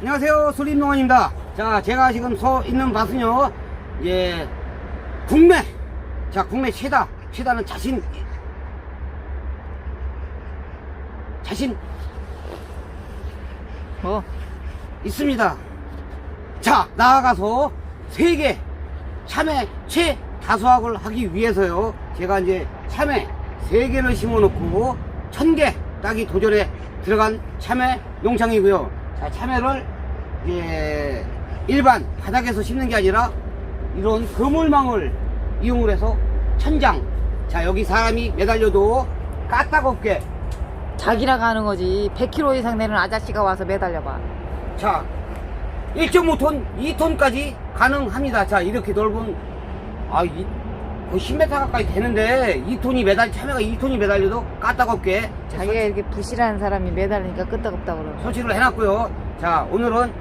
안녕하세요. 솔림농원입니다. 자, 제가 지금 서 있는 밭은요, 예, 국내, 자, 국내 최다, 최다는 자신, 자신 뭐? 있습니다. 자, 나아가서 세계 참외 최다수학을 하기 위해서요, 제가 이제 참외 세 개를 심어 놓고 천 개 딱이 도전에 들어간 참외 농장이고요. 자, 참외를 예, 일반 바닥에서 심는 게 아니라 이런 그물망을 이용을 해서 천장. 자, 여기 사람이 매달려도 까딱없게 자기라 가는 거지. 100kg 이상 되는 아저씨가 와서 매달려봐. 자, 1.5톤, 2톤까지 가능합니다. 자, 이렇게 넓은, 아, 이, 거의 10m 가까이 되는데, 2톤이 매달, 참외가 2ton이 매달려도 까딱없게 자기가 이렇게 부실한 사람이 매달리니까 끄떡없다고 그러고. 설치를 해놨고요. 자, 오늘은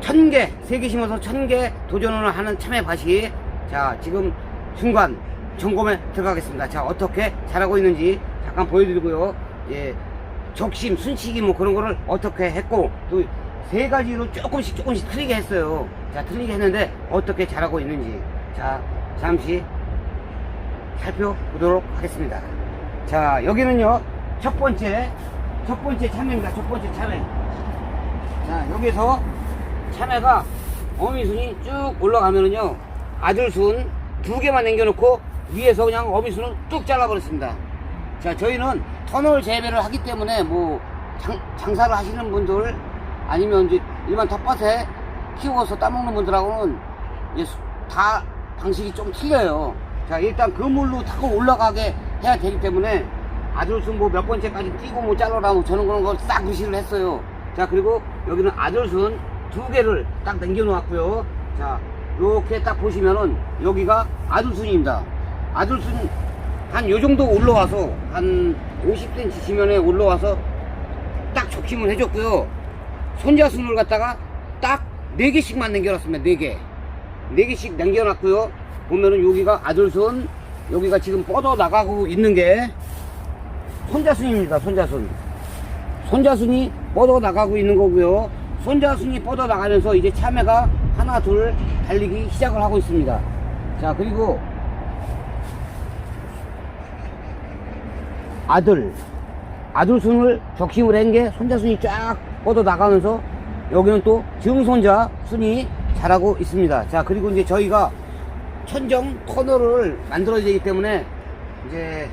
천 개, 세 개 심어서 천 개 도전을 하는 참외밭이, 자, 지금 중간 점검에 들어가겠습니다. 자, 어떻게 자라고 있는지 잠깐 보여드리고요. 예, 적심, 순치기 뭐 그런 거를 어떻게 했고, 또 세 가지로 조금씩 조금씩 틀리게 했어요. 자, 틀리게 했는데 어떻게 자라고 있는지. 자, 잠시 살펴보도록 하겠습니다. 자, 여기는요, 첫 번째, 첫 번째 참외입니다. 첫 번째 참외. 자, 여기서 참외가 어미순이 쭉 올라가면은요, 아들순 두 개만 남겨놓고 위에서 그냥 어미순을 뚝 잘라버렸습니다. 자, 저희는 터널 재배를 하기 때문에 뭐, 장, 장사를 하시는 분들 아니면 이제 일반 텃밭에 키워서 따먹는 분들하고는 다 방식이 좀 틀려요. 자, 일단 그물로 타고 올라가게 해야 되기 때문에 아들순 뭐 몇 번째까지 뛰고 뭐 잘라라 뭐 저는 그런 걸싹 무시를 했어요. 자, 그리고 여기는 아들순 두 개를 딱 남겨놓았고요. 자, 이렇게 딱 보시면은 여기가 아들순입니다. 아들순 한 요 정도 올라와서 한 50cm 지면에 올라와서 딱 적심을 해줬고요. 손자순을 갖다가 딱 4개씩만 남겨놨습니다. 4개. 4개씩 남겨놨고요. 보면은 여기가 아들순, 여기가 지금 뻗어 나가고 있는 게 손자순입니다. 손자순. 손자순이 뻗어 나가고 있는 거고요. 손자순이 뻗어 나가면서 이제 참외가 하나 둘 달리기 시작을 하고 있습니다. 자 그리고 아들 아들순을 적심을 한 게 손자순이 쫙 뻗어 나가면서 여기는 또 증손자 순이 자라고 있습니다. 자 그리고 이제 저희가 천정 터널을 만들어야 되기 때문에 이제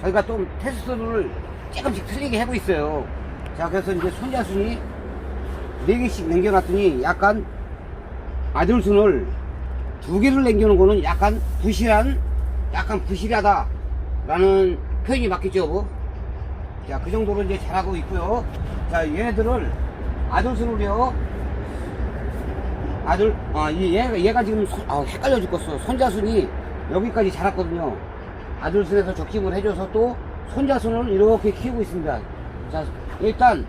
저희가 좀 테스트를 조금씩 틀리게 하고 있어요. 자 그래서 이제 손자순이 4개씩 남겨놨더니 약간 아들순을 두 개를 남겨놓은 거는 약간 부실한 약간 부실하다 라는 표현이 맞겠죠 뭐? 자, 그 정도로 이제 잘하고 있고요. 자, 얘네들을 아들순으로요. 아들, 아, 이 얘가, 지금 손- 아, 헷갈려 죽겠어. 손자순이 여기까지 자랐거든요. 아들 순에서 적심을 해줘서 또 손자순을 이렇게 키우고 있습니다. 자, 일단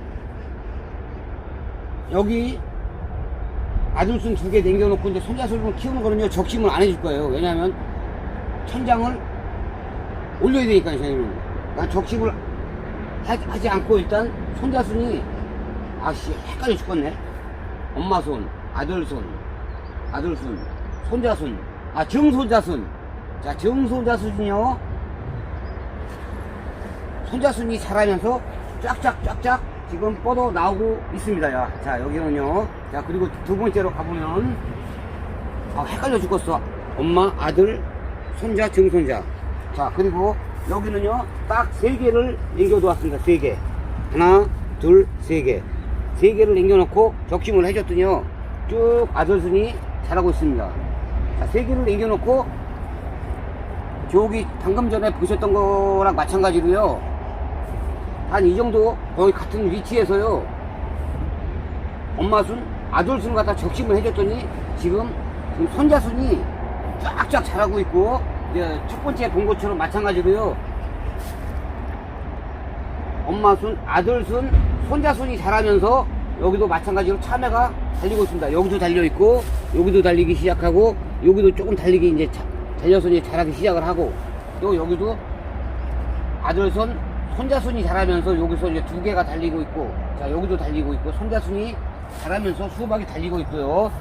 여기 아들 순 두 개 남겨놓고 이제 손자순을 키우는 거는요 적심을 안 해줄 거예요. 왜냐하면 천장을 올려야 되니까요, 저희는. 그러니까 적심을 하- 하지 않고 일단 손자순이 아씨 헷갈려 죽겠네. 엄마 손, 아들 손, 아들 손, 손자순, 아 정손자순. 자 정손자순이요. 손자순이 자라면서 쫙쫙 쫙쫙 지금 뻗어 나오고 있습니다. 야. 자 여기는요. 자 그리고 두 번째로 가보면 아 헷갈려 죽겠어. 엄마, 아들, 손자, 증손자. 자, 그리고 여기는요, 딱 세 개를 남겨두었습니다. 세 개. 하나, 둘, 세 개. 세 개를 남겨놓고 적심을 해줬더니요, 쭉 아들순이 자라고 있습니다. 자, 세 개를 남겨놓고, 저기 방금 전에 보셨던 거랑 마찬가지로요, 한 이 정도 거의 같은 위치에서요, 엄마순, 아들순 갖다 적심을 해줬더니 지금, 지금 손자순이 쫙쫙 자라고 있고 이제 첫 번째 본 것처럼 마찬가지로요. 엄마순, 아들순, 손자순이 자라면서 여기도 마찬가지로 참외가 달리고 있습니다. 여기도 달려 있고 여기도 달리기 시작하고 여기도 조금 달리기 이제 자- 달려서 이제 자라기 시작을 하고 또 여기도 아들손, 손자순이 자라면서 여기서 이제 두 개가 달리고 있고, 자, 여기도 달리고 있고, 손자순이 자라면서 수박이 달리고 있고요.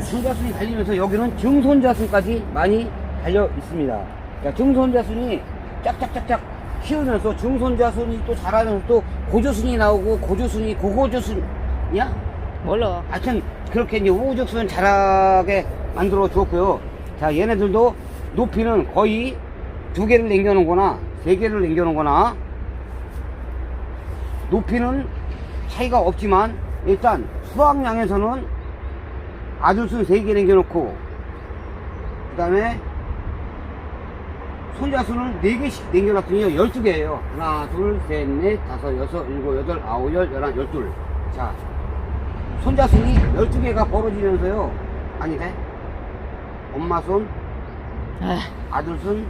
손자순이 달리면서 여기는 증손자순까지 많이 달려 있습니다. 자, 증손자순이 짝짝짝짝 키우면서 증손자순이 또 자라면서 또 고조순이 나오고 고조순이 고고조순이 야? 몰라. 하여튼 그렇게 이제 우후죽순 자라게 만들어 주었고요. 자, 얘네들도 높이는 거의 두 개를 남겨놓거나 세 개를 남겨놓거나 높이는 차이가 없지만 일단 수확량에서는 아들순 세 개 남겨놓고 그 다음에 손자수는 네개씩 남겨놨더니 열두 개예요 하나, 둘, 셋, 넷, 다섯, 여섯, 일곱, 여덟, 아홉, 열, 열한, 열둘. 자, 손자순이 12개가 벌어지면서요. 아니네. 엄마 손, 아, 아들 손,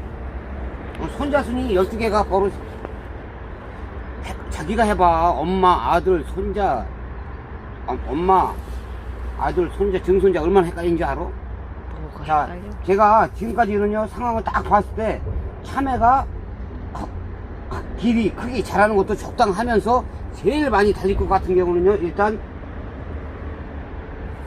어, 손자순이 12개가 벌어지, 해- 자기가 해봐. 엄마, 아들, 손자, 어, 엄마, 아들, 손자, 증손자 얼마나 헷갈리는 줄 알아? 뭐가 자, 헷갈려? 제가 지금까지는요, 상황을 딱 봤을 때, 참외가 크- 크- 길이, 크기 자라는 것도 적당하면서 제일 많이 달릴 것 같은 경우는요, 일단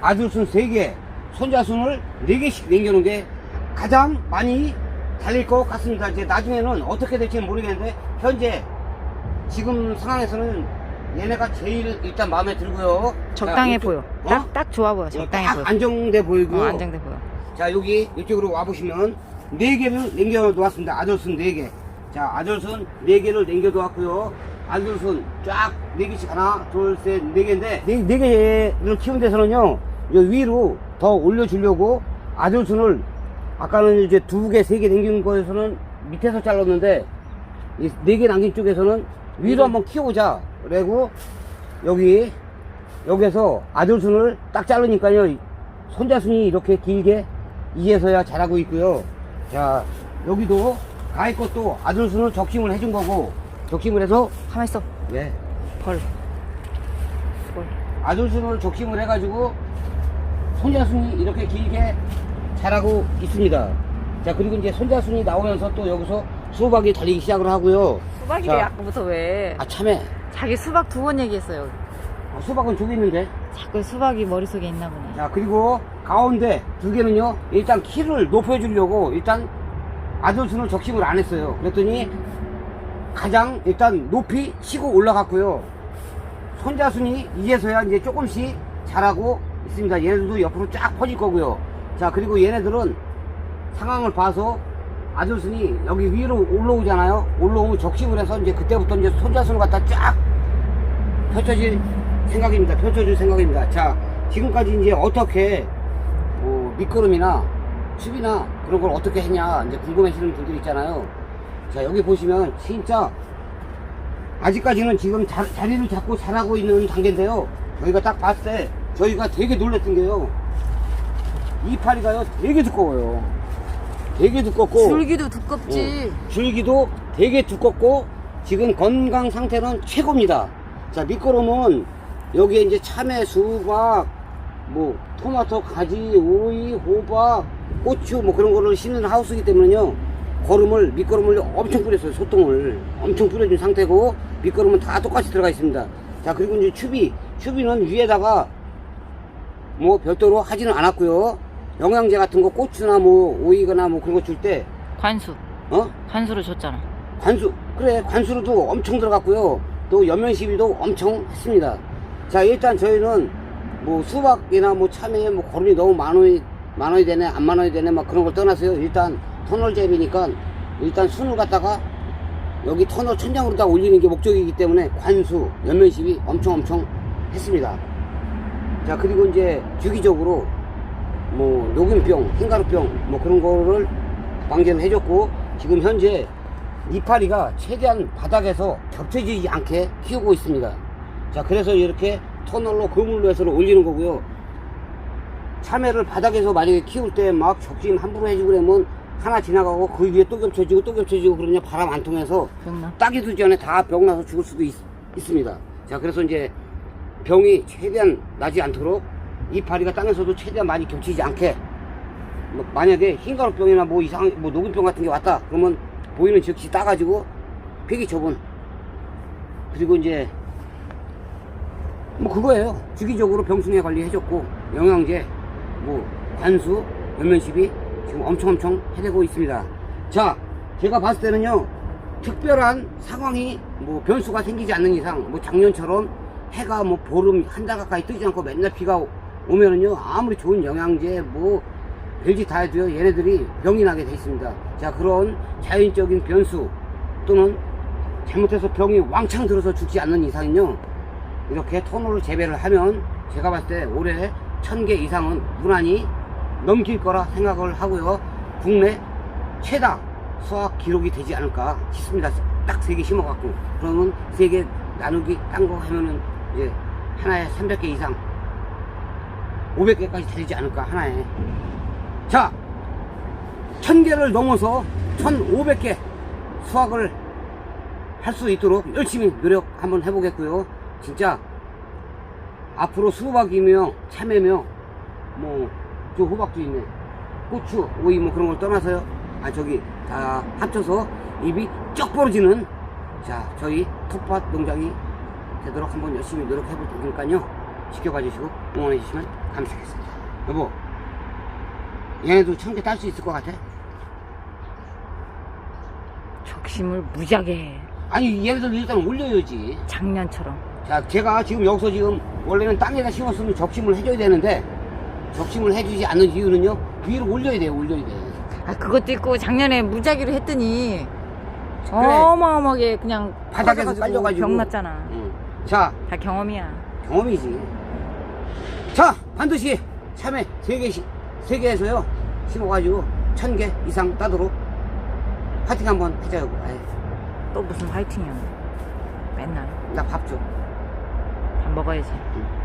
아들 순 3개, 손자 순을 4개씩 남겨놓은 게 가장 많이 달릴 것 같습니다. 이제 나중에는 어떻게 될지는 모르겠는데, 현재 지금 상황에서는 얘네가 제일 일단 마음에 들고요. 적당해 자, 보여. 어? 딱, 딱 좋아 보여. 적당해 딱 보여. 안정돼 보이고. 어, 안정돼 보여. 자 여기 이쪽으로 와보시면 네 개를 남겨 놓았습니다 아들순 네 개. 자 아들순 네 개를 남겨 놓았고요 아들 순 쫙네 개씩 하나 둘셋네 개인데 네, 네 개를 키운 데서는요 요 위로 더 올려주려고 아들순을 아까는 이제 두 개 세 개 남긴 거에서는 밑에서 잘랐는데 이네개 남긴 쪽에서는 위로 한번 키워보자 그리고 여기 여기서 아들순을 딱 자르니까요 손자순이 이렇게 길게 이에서야 자라고 있고요. 자, 여기도 가위 것도 아들순을 적심을 해준 거고, 적심을 해서, 가만 있어. 왜? 벌. 벌. 아들순을 적심을 해가지고, 손자순이 이렇게 길게 자라고 있습니다. 자, 그리고 이제 손자순이 나오면서 또 여기서 수박이 달리기 시작을 하고요. 수박이래 자. 아까부터 왜? 아, 참에. 자기 수박 두 번 얘기했어요. 아, 수박은 저기 있는데. 자꾸 수박이 머릿속에 있나 보네. 자, 그리고 가운데 두 개는요, 일단 키를 높여주려고 일단 아들순을 적심을 안 했어요. 그랬더니 가장 일단 높이 치고 올라갔고요. 손자순이 이제서야 이제 조금씩 자라고 있습니다. 얘네들도 옆으로 쫙 퍼질 거고요. 자, 그리고 얘네들은 상황을 봐서 아들순이 여기 위로 올라오잖아요. 올라오면 적심을 해서 이제 그때부터 이제 손자순을 갖다 쫙 펼쳐질 생각입니다. 펼쳐줄 생각입니다. 자, 지금까지 이제 어떻게 뭐 밑거름이나 숲이나 그런 걸 어떻게 했냐 이제 궁금해하시는 분들 있잖아요. 자, 여기 보시면 진짜 아직까지는 지금 자, 자리를 잡고 자라고 있는 단계인데요. 저희가 딱 봤을 때 저희가 되게 놀랬던 게요. 이파리가요 되게 두꺼워요. 되게 두껍고 줄기도 두껍지. 어, 줄기도 되게 두껍고 지금 건강 상태는 최고입니다. 자 밑거름은 여기에 이제 참외, 수박, 뭐 토마토, 가지, 오이, 호박, 고추 뭐 그런 거를 심는 하우스이기 때문에요. 거름을 밑거름을 엄청 뿌렸어요. 소똥을 엄청 뿌려준 상태고 밑거름은 다 똑같이 들어가 있습니다. 자 그리고 이제 추비, 추비는 위에다가 뭐 별도로 하지는 않았고요. 영양제 같은 거 고추나 뭐 오이거나 뭐 그런 거 줄 때 관수. 어? 관수를 줬잖아. 관수 그래 관수로도 엄청 들어갔고요 또 연면 시비도 엄청 했습니다 자 일단 저희는 뭐 수박이나 뭐 참외 뭐 거름이 너무 많아야 많아야 되네 안 많아야 되네 막 그런 걸 떠나서요 일단 터널 잽이니까 일단 순을 갖다가 여기 터널 천장으로 다 올리는 게 목적이기 때문에 관수 연면 시비 엄청 엄청 했습니다 자 그리고 이제 주기적으로 뭐 녹균병, 흰가루병 뭐 그런 거를 방제를 해줬고 지금 현재 이파리가 최대한 바닥에서 겹쳐지지 않게 키우고 있습니다. 자 그래서 이렇게 터널로 그물로 해서 올리는 거고요. 참외를 바닥에서 만약에 키울 때 막 적심 함부로 해주고 그러면 하나 지나가고 그 위에 또 겹쳐지고 또 겹쳐지고 그러냐 바람 안 통해서. 따기도 전에 다 병 나서 죽을 수도 있, 습니다 자 그래서 이제 병이 최대한 나지 않도록 이파리가 땅에서도 최대한 많이 겹치지 않게 뭐 만약에 흰가루병이나 뭐 이상 뭐 녹균병 같은 게 왔다 그러면 보이는 즉시 따가지고 폐기 처분. 그리고 이제 뭐 그거예요. 주기적으로 병충해 관리 해줬고 영양제, 뭐 관수, 연면시비 지금 엄청 엄청 해내고 있습니다. 자, 제가 봤을 때는요 특별한 상황이 뭐 변수가 생기지 않는 이상 뭐 작년처럼 해가 뭐 보름 한 달 가까이 뜨지 않고 맨날 비가 오- 오면은요 아무리 좋은 영양제 뭐 별짓 다 해도요 얘네들이 병이 나게 돼 있습니다. 자 그런 자연적인 변수 또는 잘못해서 병이 왕창 들어서 죽지 않는 이상은요 이렇게 토너를 재배를 하면 제가 봤을 때 올해 천 개 이상은 무난히 넘길 거라 생각을 하고요 국내 최다 수확 기록이 되지 않을까 싶습니다 딱 세 개 심어갖고 그러면 세 개 나누기 딴 거 하면은 이제 하나에 300개 이상 500개까지 되지 않을까 하나에 자 1000개를 넘어서 1500개 수확을 할 수 있도록 열심히 노력 한번 해보겠고요. 진짜 앞으로 수박이며 참외며 뭐저 호박도 있네. 고추, 오이 뭐 그런 걸 떠나서요. 아 저기 다 합쳐서 입이 쩍 벌어지는 자 저희 텃밭 농장이 되도록 한번 열심히 노력해 볼 테니까요. 지켜봐 주시고 응원해 주시면 감사하겠습니다. 여보, 얘네도 천개 딸 수 있을 것 같아? 적심을 무지하게 해. 아니 얘네들 일단 올려야지. 작년처럼. 자, 제가 지금 여기서 지금 원래는 땅에다 심었으면 적심을 해줘야 되는데 적심을 해주지 않는 이유는요 위로 올려야 돼요, 올려야 돼. 아 그것도 있고 작년에 무작위로 했더니 어마어마하게 그냥 바닥에서 깔려가지고. 병 났잖아. 응. 자, 다 경험이야. 경험이지. 자, 반드시 참외 세 개씩 세 개에서요 심어가지고 천 개 이상 따도록 파이팅 한번. 아이, 또 무슨 화이팅이야. 맨날 나 밥 줘. 밥 먹어야지. 응.